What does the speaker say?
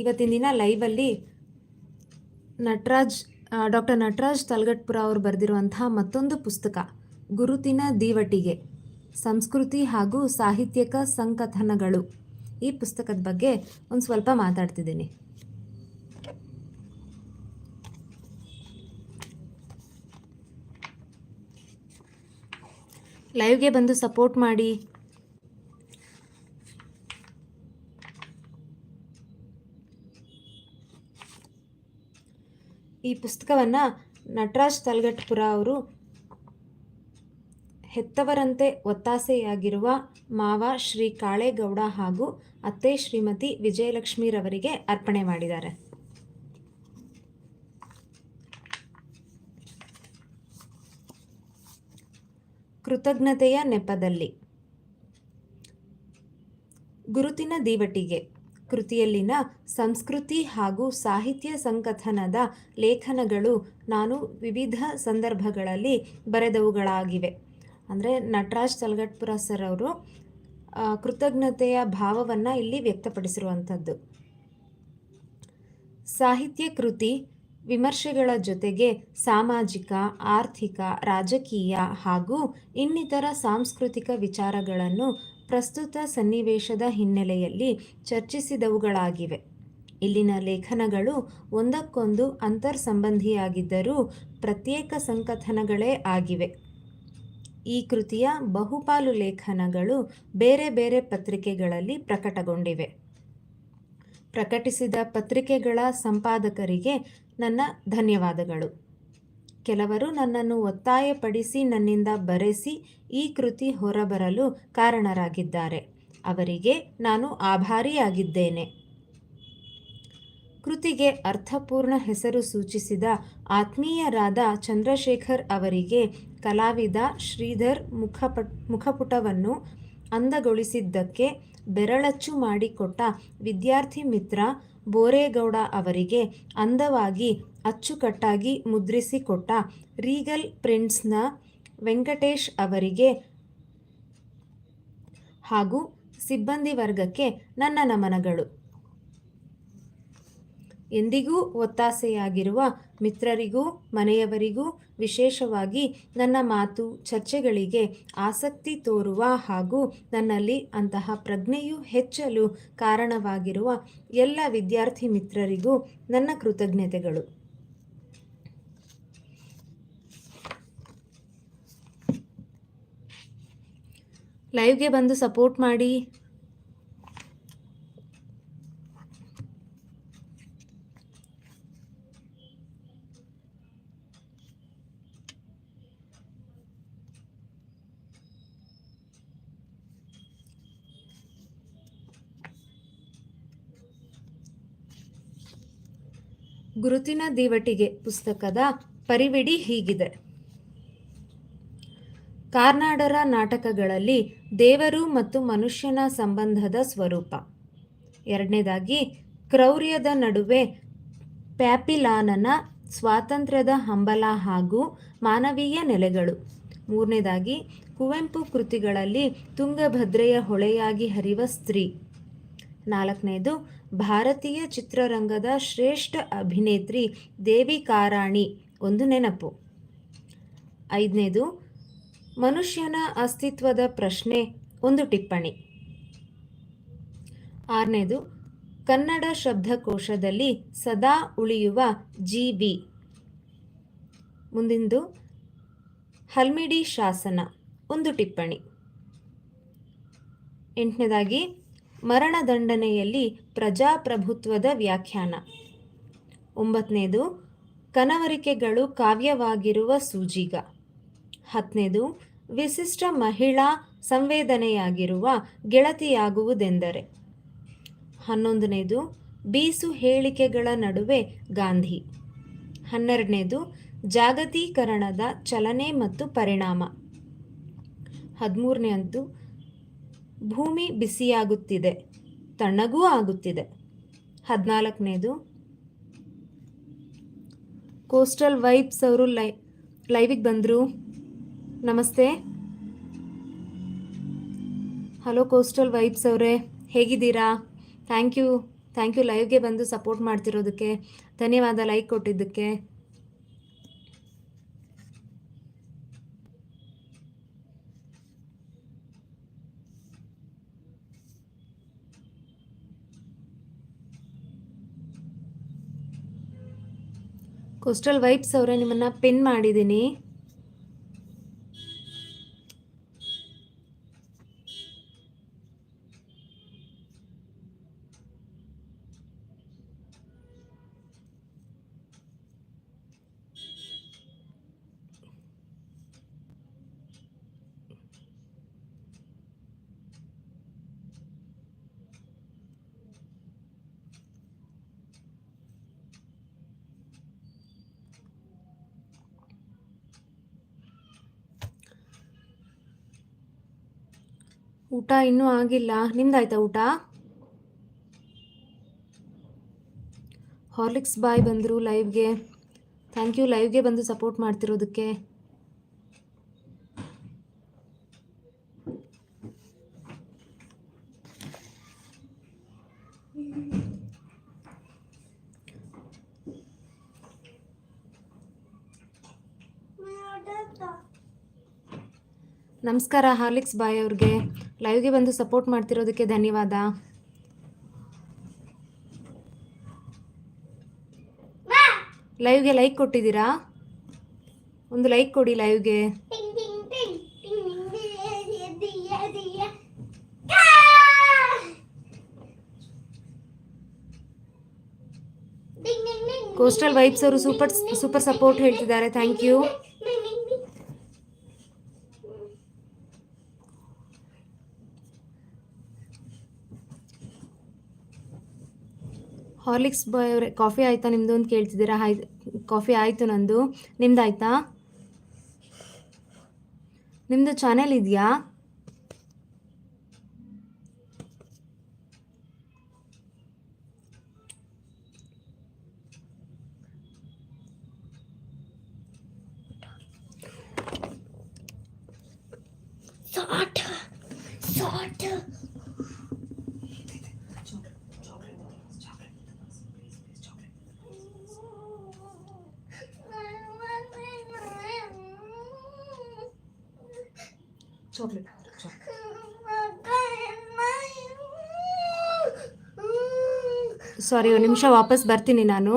ಇವತ್ತಿನ ದಿನ ಲೈವಲ್ಲಿ ನಟರಾಜ್ ಡಾಕ್ಟರ್ ನಟರಾಜ್ ತಲಗಟ್ಪುರ ಅವರು ಬರೆದಿರುವಂತಹ ಮತ್ತೊಂದು ಪುಸ್ತಕ, ಗುರುತಿನ ದೀವಟಿಗೆ, ಸಂಸ್ಕೃತಿ ಹಾಗೂ ಸಾಹಿತ್ಯಕ ಸಂಕಥನಗಳು. ಈ ಪುಸ್ತಕದ ಬಗ್ಗೆ ಒಂದು ಸ್ವಲ್ಪ ಮಾತಾಡ್ತಿದ್ದೀನಿ. ಲೈವ್ಗೆ ಬಂದು ಸಪೋರ್ಟ್ ಮಾಡಿ. ಈ ಪುಸ್ತಕವನ್ನು ನಟರಾಜ್ ತಲ್ಗಟ್ಪುರ ಅವರು ಹೆತ್ತವರಂತೆ ಒತ್ತಾಸೆಯಾಗಿರುವ ಮಾವ ಶ್ರೀ ಕಾಳೇಗೌಡ ಹಾಗೂ ಅತ್ತೆ ಶ್ರೀಮತಿ ವಿಜಯಲಕ್ಷ್ಮಿರವರಿಗೆ ಅರ್ಪಣೆ ಮಾಡಿದ್ದಾರೆ. ಕೃತಜ್ಞತೆಯ ನೆಪದಲ್ಲಿ ಗುರುತಿನ ದೀವಟಿಗೆ ಕೃತಿಯಲ್ಲಿನ ಸಂಸ್ಕೃತಿ ಹಾಗೂ ಸಾಹಿತ್ಯ ಸಂಕಥನದ ಲೇಖನಗಳು ನಾನು ವಿವಿಧ ಸಂದರ್ಭಗಳಲ್ಲಿ ಬರೆದವುಗಳಾಗಿವೆ. ಅಂದರೆ ನಟರಾಜ್ ತಲಗಟ್ಪುರ ಸರ್ ಅವರು ಕೃತಜ್ಞತೆಯ ಭಾವವನ್ನು ಇಲ್ಲಿ ವ್ಯಕ್ತಪಡಿಸಿರುವಂಥದ್ದು. ಸಾಹಿತ್ಯ ಕೃತಿ ವಿಮರ್ಶೆಗಳ ಜೊತೆಗೆ ಸಾಮಾಜಿಕ, ಆರ್ಥಿಕ, ರಾಜಕೀಯ ಹಾಗೂ ಇನ್ನಿತರ ಸಾಂಸ್ಕೃತಿಕ ವಿಚಾರಗಳನ್ನು ಪ್ರಸ್ತುತ ಸನ್ನಿವೇಶದ ಹಿನ್ನೆಲೆಯಲ್ಲಿ ಚರ್ಚಿಸಿದವುಗಳಾಗಿವೆ. ಇಲ್ಲಿನ ಲೇಖನಗಳು ಒಂದಕ್ಕೊಂದು ಅಂತರ್ ಸಂಬಂಧಿಯಾಗಿದ್ದರೂ ಪ್ರತ್ಯೇಕ ಸಂಕಥನಗಳೇ ಆಗಿವೆ. ಈ ಕೃತಿಯ ಬಹುಪಾಲು ಲೇಖನಗಳು ಬೇರೆ ಬೇರೆ ಪತ್ರಿಕೆಗಳಲ್ಲಿ ಪ್ರಕಟಗೊಂಡಿವೆ. ಪ್ರಕಟಿಸಿದ ಪತ್ರಿಕೆಗಳ ಸಂಪಾದಕರಿಗೆ ನನ್ನ ಧನ್ಯವಾದಗಳು. ಕೆಲವರು ನನ್ನನ್ನು ಒತ್ತಾಯಪಡಿಸಿ ನನ್ನಿಂದ ಬರೆಸಿ ಈ ಕೃತಿ ಹೊರಬರಲು ಕಾರಣರಾಗಿದ್ದಾರೆ. ಅವರಿಗೆ ನಾನು ಆಭಾರಿಯಾಗಿದ್ದೇನೆ. ಕೃತಿಗೆ ಅರ್ಥಪೂರ್ಣ ಹೆಸರು ಸೂಚಿಸಿದ ಆತ್ಮೀಯರಾದ ಚಂದ್ರಶೇಖರ್ ಅವರಿಗೆ ಕಲಾವಿದ ಶ್ರೀಧರ್ ಮುಖಪಟ್, ಮುಖಪುಟವನ್ನು ಅಂದಗೊಳಿಸಿದ್ದಕ್ಕೆ ಬೆರಳಚ್ಚು ಮಾಡಿಕೊಟ್ಟ ವಿದ್ಯಾರ್ಥಿ ಮಿತ್ರ ಬೋರೇಗೌಡ ಅವರಿಗೆ ಅಂದವಾಗಿ ಅಚ್ಚುಕಟ್ಟಾಗಿ ಮುದ್ರಿಸಿಕೊಟ್ಟ ರೀಗಲ್ ಪ್ರಿಂಟ್ಸ್ನ ವೆಂಕಟೇಶ್ ಅವರಿಗೆ ಹಾಗೂ ಸಿಬ್ಬಂದಿ ವರ್ಗಕ್ಕೆ ನನ್ನ ನಮನಗಳು. ಎಂದಿಗೂ ಒತ್ತಾಸೆಯಾಗಿರುವ ಮಿತ್ರರಿಗೂ, ಮನೆಯವರಿಗೂ ವಿಶೇಷವಾಗಿ ನನ್ನ ಮಾತು, ಚರ್ಚೆಗಳಿಗೆ ಆಸಕ್ತಿ ತೋರುವ ಹಾಗೂ ನನ್ನಲ್ಲಿ ಅಂತಹ ಪ್ರಜ್ಞೆಯು ಹೆಚ್ಚಲು ಕಾರಣವಾಗಿರುವ ಎಲ್ಲ ವಿದ್ಯಾರ್ಥಿ ಮಿತ್ರರಿಗೂ ನನ್ನ ಕೃತಜ್ಞತೆಗಳು. ಲೈವ್ಗೆ ಬಂದು ಸಪೋರ್ಟ್ ಮಾಡಿ. ಗುರುತಿನ ದಿವಟಿಗೆ ಪುಸ್ತಕದ ಪರಿವಿಡಿ ಹೀಗಿದೆ. ಕಾರ್ನಾಡರ ನಾಟಕಗಳಲ್ಲಿ ದೇವರು ಮತ್ತು ಮನುಷ್ಯನ ಸಂಬಂಧದ ಸ್ವರೂಪ. ಎರಡನೇದಾಗಿ, ಕ್ರೌರ್ಯದ ನಡುವೆ ಪ್ಯಾಪಿಲಾನನ ಸ್ವಾತಂತ್ರ್ಯದ ಹಂಬಲ ಹಾಗೂ ಮಾನವೀಯ ನೆಲೆಗಳು. ಮೂರನೇದಾಗಿ, ಕುವೆಂಪು ಕೃತಿಗಳಲ್ಲಿ ತುಂಗಭದ್ರೆಯ ಹೊಳೆಯಾಗಿ ಹರಿವ ಸ್ತ್ರೀ. ನಾಲ್ಕನೇದು, ಭಾರತೀಯ ಚಿತ್ರರಂಗದ ಶ್ರೇಷ್ಠ ಅಭಿನೇತ್ರಿ ದೇವಿ ಕಾರಾಣಿ. ಒಂದು ನೆನಪು. ಐದನೇದು, ಮನುಷ್ಯನ ಅಸ್ತಿತ್ವದ ಪ್ರಶ್ನೆ, ಒಂದು ಟಿಪ್ಪಣಿ. ಆರನೇದು, ಕನ್ನಡ ಶಬ್ದಕೋಶದಲ್ಲಿ ಸದಾ ಉಳಿಯುವ ಜಿ ಬಿ ಮುಂದಿಂದು, ಹಲ್ಮಿಡಿ ಶಾಸನ, ಒಂದು ಟಿಪ್ಪಣಿ. ಎಂಟನೇದಾಗಿ ಮರಣದಂಡನೆಯಲ್ಲಿ ಪ್ರಜಾಪ್ರಭುತ್ವದ ವ್ಯಾಖ್ಯಾನ. ಒಂಬತ್ತನೇದು, ಕನವರಿಕೆಗಳು ಕಾವ್ಯವಾಗಿರುವ ಸೂಜಿಗ. ಹತ್ತನೇದು, ವಿಶಿಷ್ಟ ಮಹಿಳಾ ಸಂವೇದನೆಯಾಗಿರುವ ಗೆಳತಿಯಾಗುವುದೆಂದರೆ. ಹನ್ನೊಂದನೇದು, ಬೀಸು ಹೇಳಿಕೆಗಳ ನಡುವೆ ಗಾಂಧಿ. ಹನ್ನೆರಡನೇದು, ಜಾಗತೀಕರಣದ ಚಲನೆ ಮತ್ತು ಪರಿಣಾಮ. ಹದಿಮೂರನೇದು ಭೂಮಿ ಬಿಸಿಯಾಗುತ್ತಿದೆ ತಣ್ಣಗೂ ಆಗುತ್ತಿದೆ. ಹದಿನಾಲ್ಕನೇದು, ಕೋಸ್ಟಲ್ ವೈಬ್ಸ್ ಅವರು ಲೈ, ಲೈವಿಗೆ ಬಂದರು. ನಮಸ್ತೆ. ಹಲೋ ಕೋಸ್ಟಲ್ ವೈಬ್ಸ್ ಅವರೇ, ಹೇಗಿದ್ದೀರಾ? ಥ್ಯಾಂಕ್ ಯು ಥ್ಯಾಂಕ್ ಯು ಲೈವ್ಗೆ ಬಂದು ಸಪೋರ್ಟ್ ಮಾಡ್ತಿರೋದಕ್ಕೆ, ಧನ್ಯವಾದ ಲೈಕ್ ಕೊಟ್ಟಿದ್ದಕ್ಕೆ. ಕೋಸ್ಟಲ್ ವೈಪ್ಸ್ ಅವರೇ ನಿಮ್ಮನ್ನು ಪಿನ್ ಮಾಡಿದ್ದೀನಿ. ಊಟ ಇನ್ನೂ ಆಗಿಲ್ಲ. ನಿಂದಾಯ್ತಾ ಊಟ? ಹಾರ್ಲಿಕ್ಸ್ ಬಾಯ್ ಬಂದರು ಲೈವ್ಗೆ. ಥ್ಯಾಂಕ್ ಯು ಲೈವ್ಗೆ ಬಂದು ಸಪೋರ್ಟ್ ಮಾಡ್ತಿರೋದಕ್ಕೆ. ನಮಸ್ಕಾರ, ಹಾರ್ಲಿಕ್ಸ್ ಬಾಯ್ ಅವ್ರಿಗೆ. ಲೈವ್ಗೆ ಬಂದು ಸಪೋರ್ಟ್ ಮಾಡ್ತಿರೋದಕ್ಕೆ ಧನ್ಯವಾದ. ಲೈವ್ಗೆ ಲೈಕ್ ಕೊಟ್ಟಿದ್ದೀರಾ? ಒಂದು ಲೈಕ್ ಕೊಡಿ ಲೈವ್ಗೆ ಕೋಸ್ಟಲ್ ವೈಬ್ಸ್ ಅವರು ಸೂಪರ್ ಸೂಪರ್ ಸಪೋರ್ಟ್ ಹೇಳ್ತಿದ್ದಾರೆ. ಥ್ಯಾಂಕ್ ಯು ಹಾರ್ಲಿಕ್ಸ್ ಬಾಯ್ ಅವರೇ ಕಾಫಿ ಆಯಿತಾ? ನಿಮ್ಮದು ಅಂತ ಕೇಳ್ತಿದ್ದೀರಾ? ಕಾಫಿ ಆಯಿತು ನಂದು. ನಿಮ್ದು ಆಯಿತಾ ನಿಮ್ಮದು ಚಾನೆಲ್ ಇದೆಯಾ? ಸಾಟ್ Sort ಸಾರಿ ಒಂದು ನಿಮಿಷ ವಾಪಸ್ ಬರ್ತೀನಿ ನಾನು.